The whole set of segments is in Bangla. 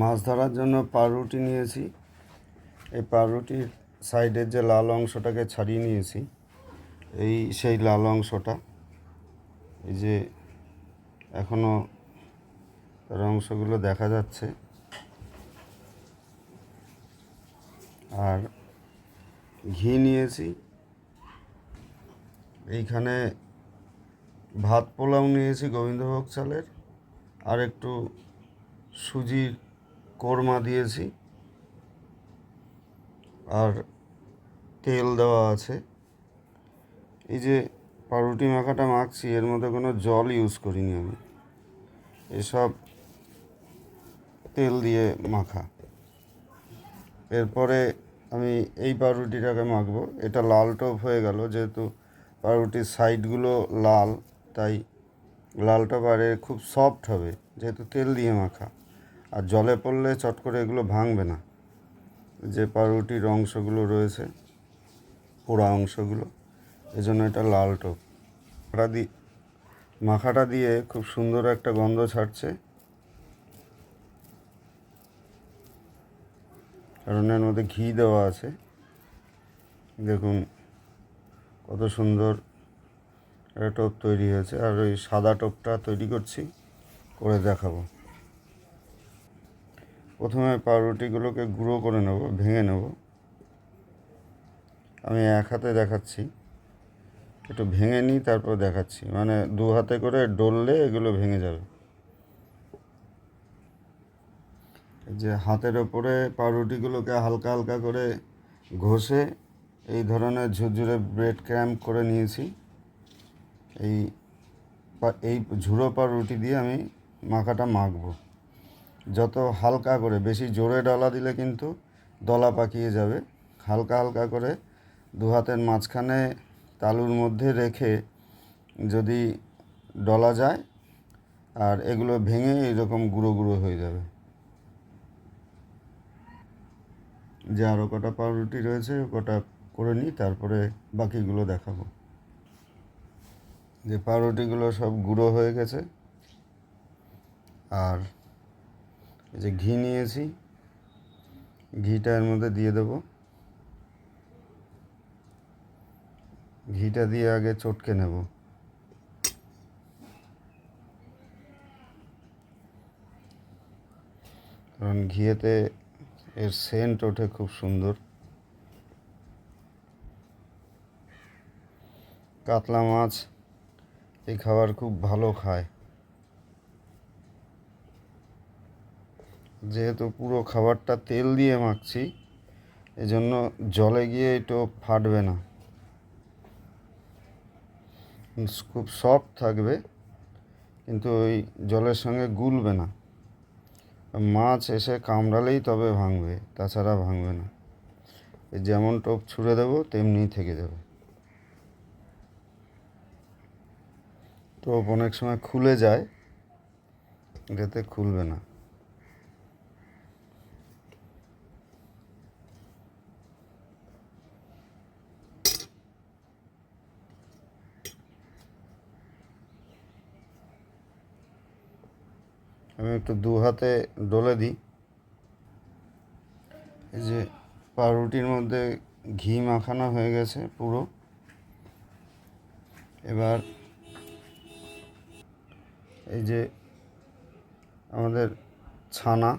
মাছ ধরার জন্য পাউরুটি নিয়েছি। এই পাউরুটির সাইডের যে লাল অংশটাকে ছাড়িয়ে নিয়েছি, এই সেই লাল অংশটা, এই যে এখনও তার অংশগুলো দেখা যাচ্ছে। আর ঘি নিয়েছি। এইখানে ভাত পোলাও নিয়েছি গোবিন্দভোগ চালের, আর একটু সুজির কোরমা দিয়েছি। আর তেল দেওয়া আছে। এই যে পাউরুটি মাখাটা মাখছি, এর মধ্যে কোনো জল ইউজ করিনি আমি। এসব তেল দিয়ে মাখা। এরপরে আমি এই পাউরুটিটাকে মাখবো। এটা লাল টপ হয়ে গেল, যেহেতু পাউরুটির সাইডগুলো লাল, তাই লাল টপ খুব সফট হবে, যেহেতু তেল দিয়ে মাখা। আর জলে পড়লে চট করে এগুলো ভাঙবে না। যে পাউরুটির অংশগুলো রয়েছে, পোড়া অংশগুলো, এজন্য এটা লাল টপ। মাখাটা দিয়ে মাখাটা দিয়ে খুব সুন্দর একটা গন্ধ ছাড়ছে। কারণ এর মধ্যে ঘি দেওয়া আছে। দেখুন, কত সুন্দর একটা টোপ তৈরি হয়েছে। আর ওই সাদা টোপটা তৈরি করছি, করে দেখাবো। প্রথমে পাউরুটিগুলোকে গুঁড়ো করে নেব, ভেঙে নেব। আমি এক হাতে দেখাচ্ছি। একটু ভেঙে নিই, তারপর দেখাচ্ছি। মানে দু হাতে করে ডললে এগুলো ভেঙে যাবে। যে হাতের ওপরে পাউরুটিগুলোকে হালকা হালকা করে ঘষে এই ধরনের ঝুরঝুরে ব্রেড ক্র্যাম্প করে নিয়েছি। এই এই ঝুড়ো পাউরুটি দিয়ে আমি মাখাটা মাখবো। যত হালকা করে, বেশি জোরে ডলা দিলে কিন্তু দলা পাকিয়ে যাবে। হালকা হালকা করে দু হাতের মাঝখানে তালুর মধ্যে রেখে যদি ডলা যায়, আর এগুলো ভেঙে এরকম গুঁড়ো গুঁড়ো হয়ে যাবে। যে আরও কটা পাউরুটি রয়েছে, কটা করে নিই, তারপরে বাকিগুলো দেখাবো। যে পাউরুটিগুলো সব গুঁড়ো হয়ে গেছে, আর যে ঘি নিয়েছি, ঘিটা এর মধ্যে দিয়ে দেব। ঘিটা দিয়ে আগে চটকে নেব। কারণ ঘিয়েতে এর সেন্ট ওঠে খুব সুন্দর। কাতলা মাছ এই খাবার খুব ভালো খায়। যেহেতু পুরো খাবারটা তেল দিয়ে মাখছি, এজন্য জলে গিয়ে একটু ফাটবে না। খুব সফট থাকবে, কিন্তু ওই জলের সঙ্গে গুলবে না। মাছ এসে কামড়ালেই তবে ভাঙবে, তাছাড়া ভাঙবে না। যেমন টোপ ছুঁড়ে দেবো তেমনিই থেকে যাবে। টোপ অনেক সময় খুলে যায়, এটাতে খুলবে না আমি একটু দু হাতে ডলে দিই। এই যে পাউরুটির মধ্যে ঘি মাখানো হয়ে গেছে পুরো। এবার এই যে আমাদের ছানা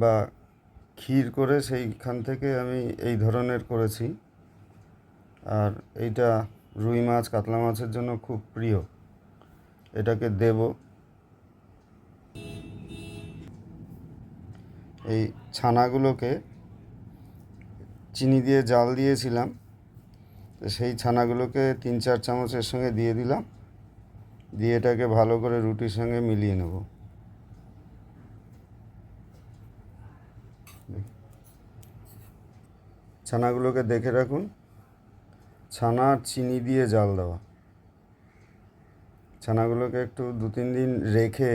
বা ক্ষীর করে সেইখান থেকে আমি এই ধরনের করেছি। আর এইটা রুই মাছ, কাতলা মাছের জন্য খুব প্রিয়। এটাকে দেবো। এই ছানাগুলোকে চিনি দিয়ে জাল দিয়েছিলাম। সেই ছানাগুলোকে তিন চার চামচের সঙ্গে দিয়ে দিলাম। দিয়ে এটাকে ভালো করে রুটির সঙ্গে মিলিয়ে নেব। ছানাগুলোকে দেখে রাখুন, ছানা চিনি দিয়ে জাল দেওয়া। ছানাগুলোকে একটু দু তিন দিন রেখে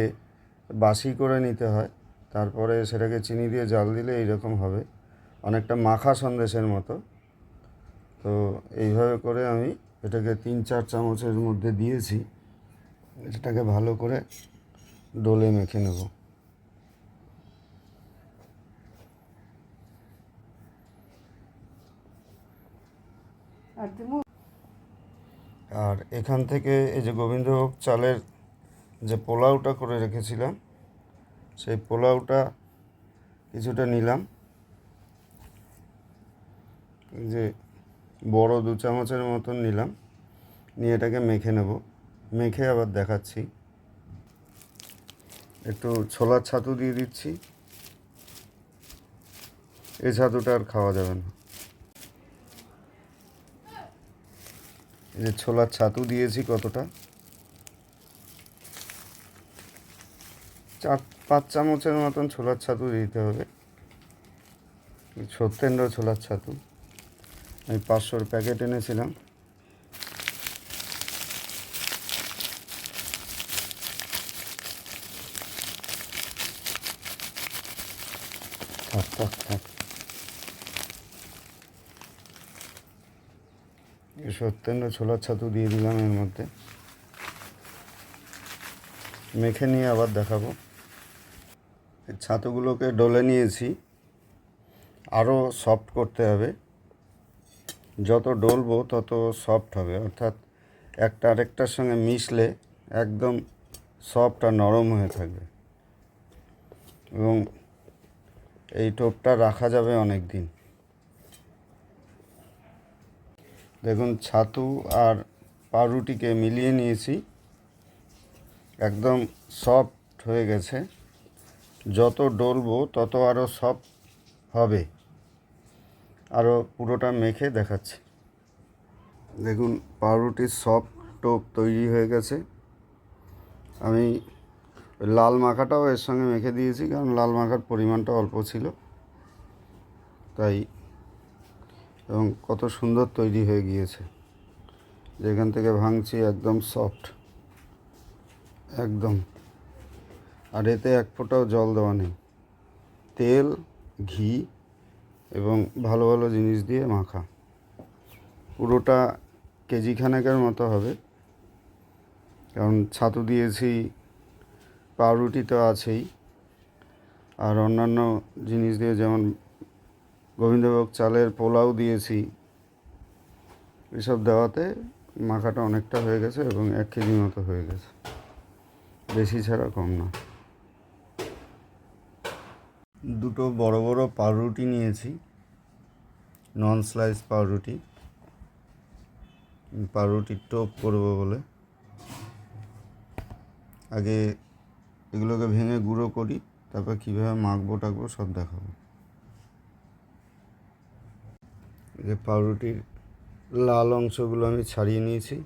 বাসি করে নিতে হয়। তারপরে সেটাকে চিনি দিয়ে জাল দিলে এইরকম হবে। অনেকটা মাখা সন্দেশের মতো। তো এইভাবে করে আমি এটাকে তিন চার চামচের মধ্যে দিয়েছি। এটাকে ভালো করে ডোলে মেখে নেব। আর এখান থেকে এই যে গোবিন্দভোগ চালের যে পোলাওটা করে রেখেছিলাম সেই পোলাওটা কিছুটা নিলাম। যে বড় দু চামচের মতন নিলাম। নিয়ে এটাকে মেখে নেব। মেখে আবার দেখাচ্ছি। একটু ছোলার ছাতু দিয়ে দিচ্ছি। এই ছাতুটা আর খাওয়া যাবে না। এই যে ছোলার ছাতু দিয়েছি কতটা? চার পাঁচ চামচের মতন ছোলার ছাতু দিতে হবে। সত্যেন্দ্র ছোলার ছাতু। আমি পাঁচশোর প্যাকেট এনেছিলাম। থাক থাক থাক। সত্যেন্দ্র ছোলার ছাতু দিয়ে দিলাম এর মধ্যে। মেখে নিয়ে আবার দেখাবো। ছাতুগুলোকে ডলে নিয়েছি। আরও সফট করতে হবে। যত ডলবো তত সফট হবে। অর্থাৎ একটা আরেকটার সঙ্গে মিশলে একদম সফট আর নরম হয়ে থাকবে। এবং এই টোপটা রাখা যাবে অনেক দিন দেখুন, ছাতু আর পাউরুটিকে মিলিয়ে নিয়েছি। একদম সফট হয়ে গেছে। যত ডলবো, তত আরও সফট হবে। আরও পুরোটা মেখে দেখাচ্ছি। দেখুন, পাউরুটির সফট টোপ তৈরি হয়ে গেছে। আমি লাল মাখাটাও এর সঙ্গে মেখে দিয়েছি, কারণ লাল মাখার পরিমাণটা অল্প ছিল। তাই, এবং কত সুন্দর তৈরি হয়ে গিয়েছে। যেখান থেকে ভাঙছি একদম সফট। একদম। আর এতে এক ফোঁটাও জল দেওয়া নেই। তেল, ঘি এবং ভালো ভালো জিনিস দিয়ে মাখা। পুরোটা কেজি খানেকের মতো হবে। কারণ ছাতু দিয়েছি, পাউরুটি তো আছেই। আর অন্যান্য জিনিস দিয়ে যেমন গোবিন্দভোগ চালের পোলাও দিয়েছি, এসব দেওয়াতে মাখাটা অনেকটা হয়ে গেছে এবং এক কেজি মতো হয়ে গেছে। বেশি ছাড়া কম না। দুটো বড় বড় পাউরুটি নিয়েছি। নন স্লাইস পাউরুটি। পাউরুটির টোপ করব বলে। আগে এগুলোকে ভেঙে গুঁড়ো করি, তারপর কীভাবে মাখবো টাকবো সব দেখাবো। যে পাউরুটির লাল অংশগুলো আমি ছাড়িয়ে নিয়েছি।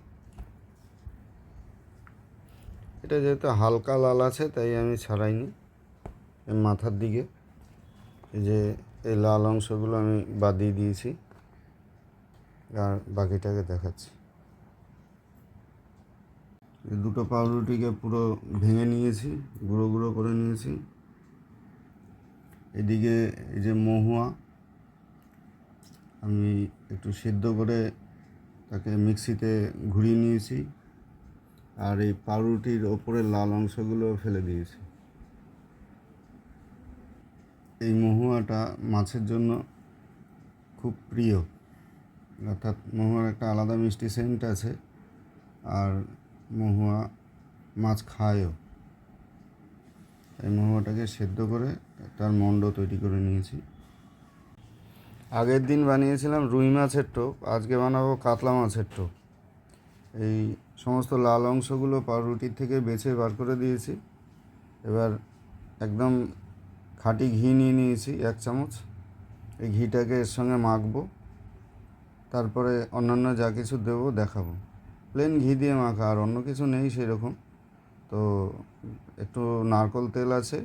এটা যেহেতু হালকা লাল আছে, তাই আমি ছাড়াইনি। মাথার দিকে। যে এই লাল অংশগুলো আমি বাদ দিয়ে দিয়েছি আর বাকিটাকে দেখাচ্ছি। এই দুটো পাউরুটিকে পুরো ভেঙে নিয়েছি, গুঁড়ো গুঁড়ো করে নিয়েছি। এদিকে এই যে মহুয়া, আমি একটু সিদ্ধ করে তাকে মিক্সিতে ঘুরিয়ে নিয়েছি। আর এই পাউরুটির ওপরে লাল অংশগুলো ফেলে দিয়েছি। এই মহুয়াটা মাছের জন্য খুব প্রিয়। অর্থাৎ মহুয়ার একটা আলাদা মিষ্টি সেন্ট আছে আর মহুয়া মাছ খায়ও। এই মহুয়াটাকে সেদ্ধ করে তার মণ্ড তৈরি করে নিয়েছি। আগের দিন বানিয়েছিলাম রুই মাছের টোপ, আজকে বানাবো কাতলা মাছের টোপ। এই সমস্ত লাল অংশগুলো পাউরুটির থেকে বেছে বার করে দিয়েছি। এবার একদম খাঁটি ঘি নিয়ে নিয়েছি, এক চামচ। এই ঘিটাকে এর সঙ্গে মাখবো। তারপরে অন্যান্য যা কিছু দেবো দেখাবো। প্লেন ঘি দিয়ে মাখা, আর অন্য কিছু নেই সেরকম। তো একটু নারকল তেল আছে,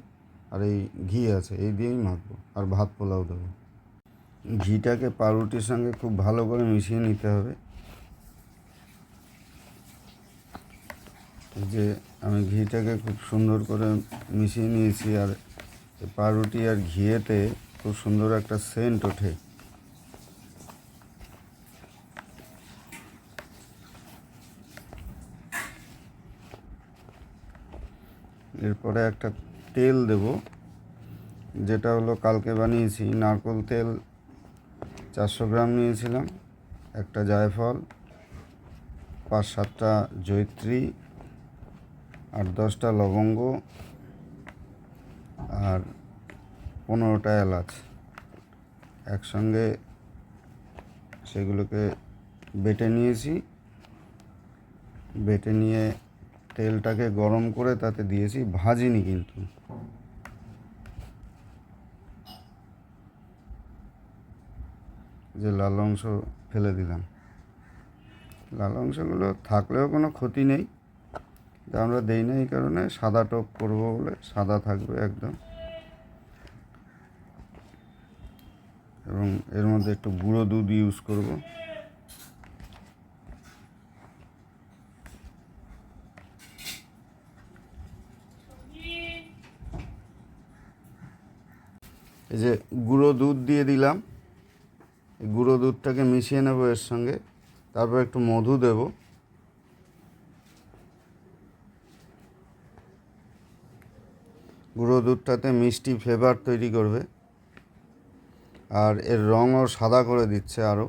আর এই ঘি আছে, এই দিয়েই মাখবো। আর ভাত পোলাও দেবো। ঘিটাকে পাউরুটির সঙ্গে খুব ভালো করে মিশিয়ে নিতে হবে। যে আমি ঘিটাকে খুব সুন্দর করে মিশিয়ে নিয়েছি, আর পাউরুটি আর ঘিয়েতে খুব সুন্দর একটা সেন্ট ওঠে। এরপরে একটা তেল দেব, যেটা হলো কালকে বানিয়েছি। নারকোল তেল চারশো গ্রাম নিয়েছিলাম, একটা জায়ফল, পাঁচ সাতটা জৈত্রী আট দশটা লবঙ্গ আর পনেরোটা এলাচ একসঙ্গে সেগুলোকে বেটে নিয়েছি। বেটে নিয়ে তেলটাকে গরম করে তাতে দিয়েছি, ভাজিনি কিন্তু। যে লাল অংশ ফেলে দিলাম। লাল অংশগুলো থাকলেও কোনো ক্ষতি নেই। আমরা দেই না এই কারণে, সাদা টক করব বলে, সাদা থাকবে একদম। এবং এর মধ্যে একটু গুঁড়ো দুধ ইউজ করব। এই যে গুঁড়ো দুধ দিয়ে দিলাম। এই গুঁড়ো দুধটাকে মিশিয়ে নেব এর সঙ্গে। তারপর একটু মধু দেব। গুঁড়ো দুধটাতে মিষ্টি ফ্লেভার তৈরি করবে। আর এর রঙও সাদা করে দিচ্ছে আরও।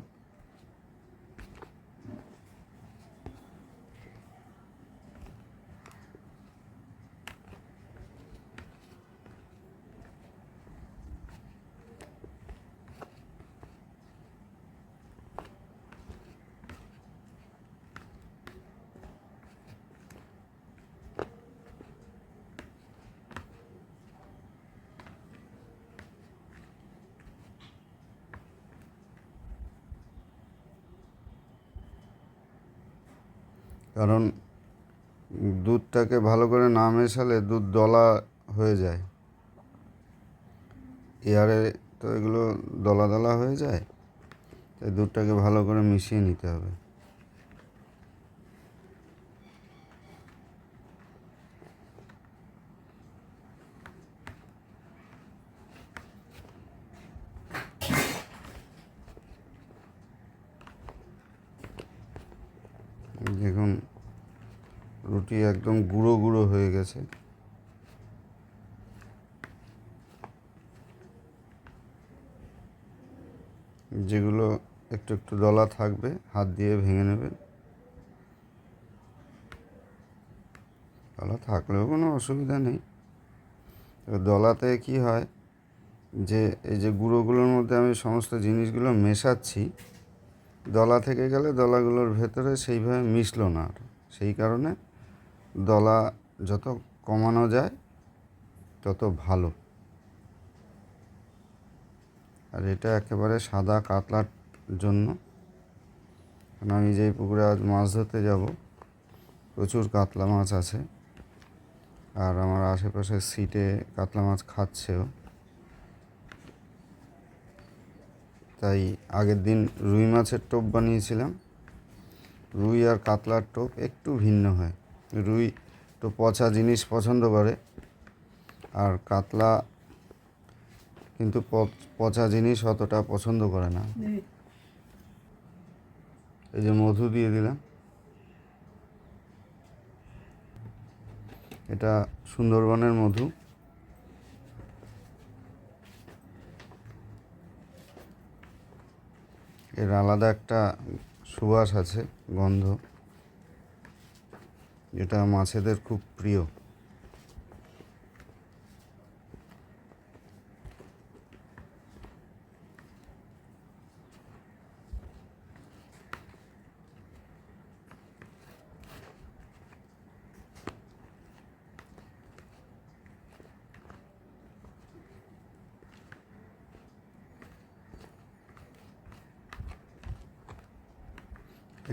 কারণ দুধটাকে ভালো করে না মেশালে দুধ দলা হয়ে যায়। এয়ারে তো এগুলো দলা দলা হয়ে যায়, তাই দুধটাকে ভালো করে মিশিয়ে নিতে হবে। দেখুন রুটি একদম গুঁড়ো গুঁড়ো হয়ে গেছে। যেগুলো একটু একটু দলা থাকবে, হাত দিয়ে ভেঙে নেবেন দলা থাকলেও কোনো অসুবিধা নেই। দলাতে কি হয় যে, এই যে গুঁড়োগুলোর মধ্যে আমি সমস্ত জিনিসগুলো মেশাচ্ছি, দলা থেকে গেলে দলাগুলোর ভেতরে সেইভাবে মিশলো না আর। সেই কারণে দলা যত কমানো যায়, তত ভালো। আর এটা একেবারে সাদা কাতলার জন্য। কারণ আমি যেই পুকুরে আজ মাছ ধরতে যাব, প্রচুর কাতলা মাছ আছে। আর আমার আশেপাশে সিটে কাতলা মাছ খাচ্ছেও। তাই আগের দিন রুই মাছের টোপ বানিয়েছিলাম। রুই আর কাতলার টোপ একটু ভিন্ন হয়। রুই তো পচা জিনিস পছন্দ করে। আর কাতলা কিন্তু পচা জিনিস অতটা পছন্দ করে না। এই যে মধু দিয়ে দিলাম। এটা সুন্দরবনের মধু। এর আলাদা একটা সুবাস আছে গন্ধ। যেটা মাছেদের খুব প্রিয়।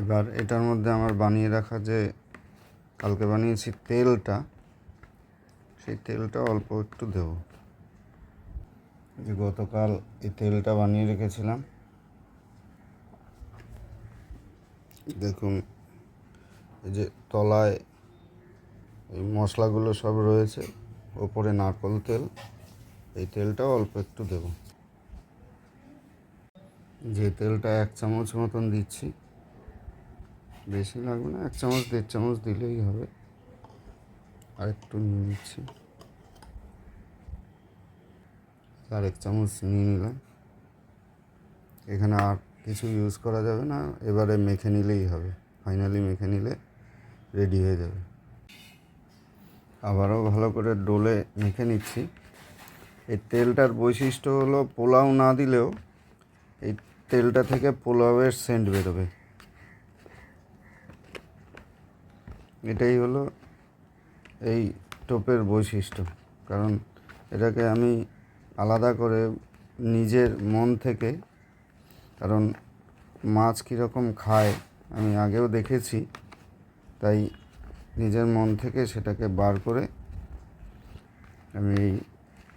এবার এটার মধ্যে আমার বানিয়ে রাখা যে কালকে বানিয়েছি তেলটা, সেই তেলটা অল্প একটু দেবো। যে গতকাল এই তেলটা বানিয়ে রেখেছিলাম। দেখুন, এই যে তলায় এই মশলাগুলো সব রয়েছে, ওপরে নারকল তেল, এই তেলটাও অল্প একটু দেবো। যে তেলটা এক চামচ মতন দিচ্ছি। বেশি লাগবে না, এক চামচ, দেড় চামচ দিলেই হবে। আর একটু নিয়ে নিচ্ছি। আর এক চামচ নিয়ে নিলাম। এখানে আর কিছু ইউজ করা যাবে না, এবারে মেখে নিলেই হবে। ফাইনালি মেখে নিলে রেডি হয়ে যাবে। আবারও ভালো করে ডোলে মেখে নিচ্ছি। এই তেলটার বৈশিষ্ট্য হলো পোলাও না দিলেও এই তেলটা থেকে পোলাওয়ের সেন্ট বেরোবে। এটাই হলো এই টোপের বৈশিষ্ট্য। কারণ এটাকে আমি আলাদা করে নিজের মন থেকে, কারণ মাছ কীরকম খায় আমি আগেও দেখেছি, তাই নিজের মন থেকে সেটাকে বার করে আমি এই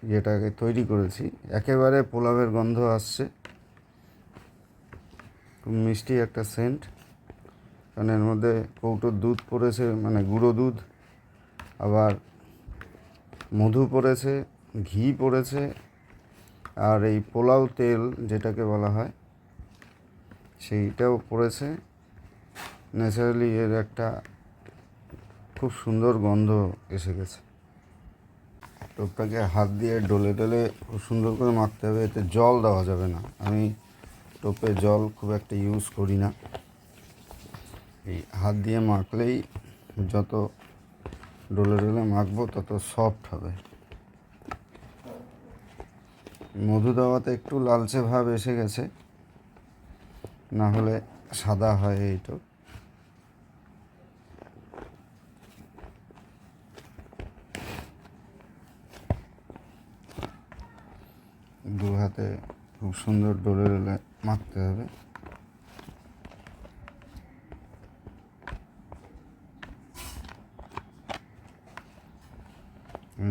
ইয়েটাকে তৈরি করেছি। একেবারে পোলাওয়ের গন্ধ আসছে, খুব মিষ্টি একটা সেন্ট কারণ এর মধ্যে কৌটোর দুধ পড়েছে মানে গুঁড়ো দুধ, আবার মধু পড়েছে, ঘি পড়েছে, আর এই পোলাও তেল যেটাকে বলা হয়, সেইটাও পড়েছে। ন্যাচারালি এর একটা খুব সুন্দর গন্ধ এসে গেছে। টোপটাকে হাত দিয়ে ডলে ডলে খুব সুন্দর করে মাখতে হবে, এতে জল দেওয়া যাবে না। আমি টোপে জল খুব একটা ইউজ করি না। এই হাত দিয়ে মাখলেই যত ডোলে ডলে মাখবো, তত সফট হবে। মধু দেওয়াতে একটু লালচে ভাব এসে গেছে, না হলে সাদা হয় এইটো। দু হাতে খুব সুন্দর ডোলে ডলে মাখতে হবে।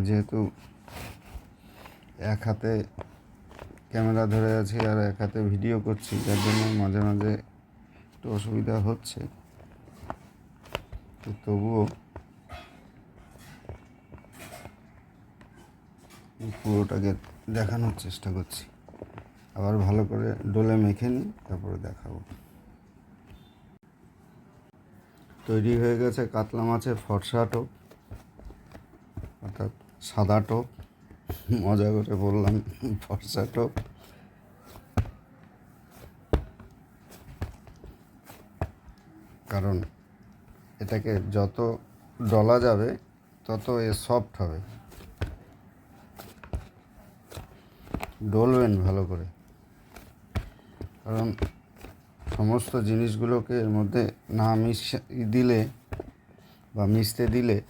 যেহেতু এক হাতে ক্যামেরা ধরে আছি আর এক হাতে ভিডিও করছি, যার জন্য মাঝে মাঝে একটু অসুবিধা হচ্ছে। তো তবুও পুরোটাকে দেখানোর চেষ্টা করছি। আবার ভালো করে ডোলে মেখে নিই, তারপরে দেখাবো। তৈরি হয়ে গেছে কাতলা মাছের ফর্সা টোপ অর্থাৎ সাদা টোপ, মজা করে বললাম, ফর্সা টোপ। কারণ এটাকে যত ডলা যাবে, তত এ সফট হবে। ডলবেন ভালো করে। কারণ সমস্ত জিনিসগুলোকে এর মধ্যে না মিশ দিলে বা মিশতে দিলে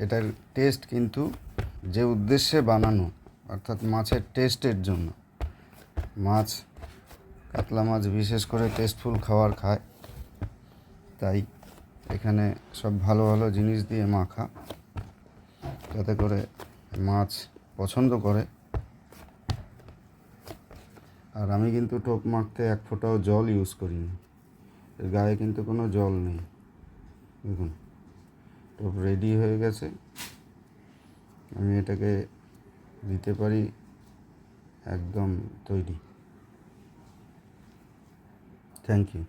এটার টেস্ট কিন্তু যে উদ্দেশ্যে বানানো, অর্থাৎ মাছের টেস্টের জন্য। মাছ, কাতলা মাছ বিশেষ করে টেস্টফুল খাবার খায়। তাই এখানে সব ভালো ভালো জিনিস দিয়ে মাখা, যাতে করে মাছ পছন্দ করে। আর আমি কিন্তু টোপ মাখতে এক ফোঁটাও জল ইউজ করিনি। এর গায়ে কিন্তু কোনো জল নেই। দেখুন। টোপ রেডি হয়ে গেছে। আমি এটাকে দিতে পারি একদম তৈরি। Thank you